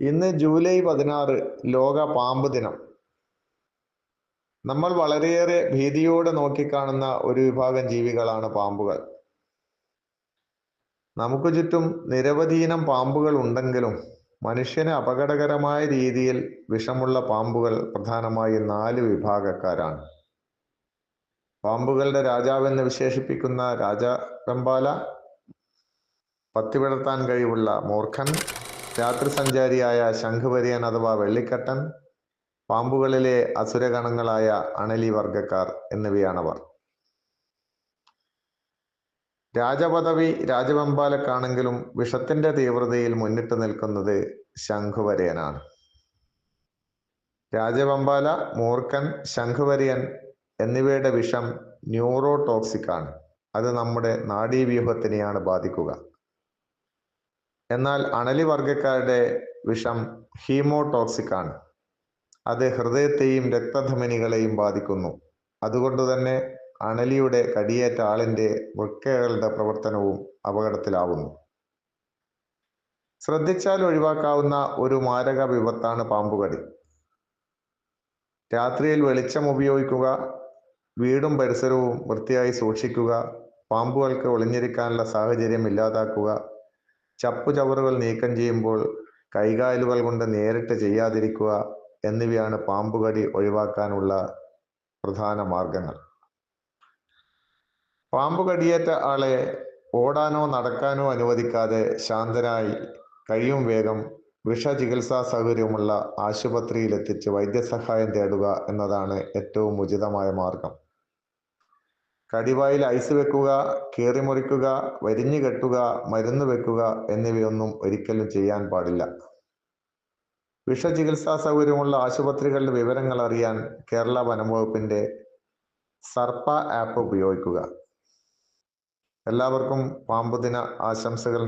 ഇന്ന് ജൂലൈ പതിനാറ് ലോക പാമ്പ് ദിനം. നമ്മൾ വളരെയേറെ ഭീതിയോടെ നോക്കിക്കാണുന്ന ഒരു വിഭാഗം ജീവികളാണ് പാമ്പുകൾ. നമുക്ക് ചുറ്റും നിരവധിയിനം പാമ്പുകൾ ഉണ്ടെങ്കിലും മനുഷ്യന് അപകടകരമായ രീതിയിൽ വിഷമുള്ള പാമ്പുകൾ പ്രധാനമായി നാല് വിഭാഗക്കാരാണ്. പാമ്പുകളുടെ രാജാവെന്ന് വിശേഷിപ്പിക്കുന്ന രാജവെമ്പാല പത്തിവിടർത്താൻ കഴിവുള്ള മൂർഖൻ രാത്രി സഞ്ചാരിയായ ശംഖുപര്യൻ അഥവാ വെള്ളിക്കട്ടൻ പാമ്പുകളിലെ അസുരഗണങ്ങളായ അണലി വർഗക്കാർ എന്നിവയാണവർ. രാജപദവി രാജവെമ്പാലക്കാണെങ്കിലും വിഷത്തിന്റെ തീവ്രതയിൽ മുന്നിട്ട് നിൽക്കുന്നത് ശംഖുവരയനാണ് രാജവെമ്പാല മൂർഖൻ ശംഖുവര്യൻ എന്നിവയുടെ വിഷം ന്യൂറോടോക്സിക് ആണ്. അത് നമ്മുടെ നാഡീവ്യൂഹത്തിനെയാണ് ബാധിക്കുക. എന്നാൽ അണലി വർഗക്കാരുടെ വിഷം ഹീമോടോക്സിക് ആണ്. അത് ഹൃദയത്തെയും രക്തധമനികളെയും ബാധിക്കുന്നു. അതുകൊണ്ട് തന്നെ അണലിയുടെ കടിയേറ്റ ആളിന്റെ വൃക്കകളുടെ പ്രവർത്തനവും അപകടത്തിലാവുന്നു. ശ്രദ്ധിച്ചാൽ ഒഴിവാക്കാവുന്ന ഒരു മാരക വിപത്താണ് പാമ്പുകടി. രാത്രിയിൽ വെളിച്ചം ഉപയോഗിക്കുക വീടും പരിസരവും വൃത്തിയായി സൂക്ഷിക്കുക പാമ്പുകൾക്ക് ഒളിഞ്ഞിരിക്കാനുള്ള സാഹചര്യം ഇല്ലാതാക്കുക ചപ്പുചവറുകൾ നീക്കം ചെയ്യുമ്പോൾ കൈകാലുകൾ കൊണ്ട് നേരിട്ട് ചെയ്യാതിരിക്കുക എന്നിവയാണ് പാമ്പുകടി ഒഴിവാക്കാനുള്ള പ്രധാന മാർഗങ്ങൾ. പാമ്പുകടിയേറ്റ ആളെ ഓടാനോ നടക്കാനോ അനുവദിക്കാതെ ശാന്തനായി കഴിയും വേഗം വിഷചികിത്സാ സൗകര്യമുള്ള ആശുപത്രിയിലെത്തിച്ച് വൈദ്യസഹായം തേടുക എന്നതാണ് ഏറ്റവും ഉചിതമായ മാർഗം. കടിവായിൽ ഐസ് വെക്കുക കീറി മുറിക്കുക വരിഞ്ഞു കെട്ടുക മരുന്ന് വെക്കുക എന്നിവയൊന്നും ഒരിക്കലും ചെയ്യാൻ പാടില്ല. വിഷചികിത്സാ സൗകര്യമുള്ള ആശുപത്രികളുടെ വിവരങ്ങൾ അറിയാൻ കേരള വനംവകുപ്പിന്റെ സർപ്പ ആപ്പ് ഉപയോഗിക്കുക. എല്ലാവർക്കും പാമ്പുദിന ആശംസകൾ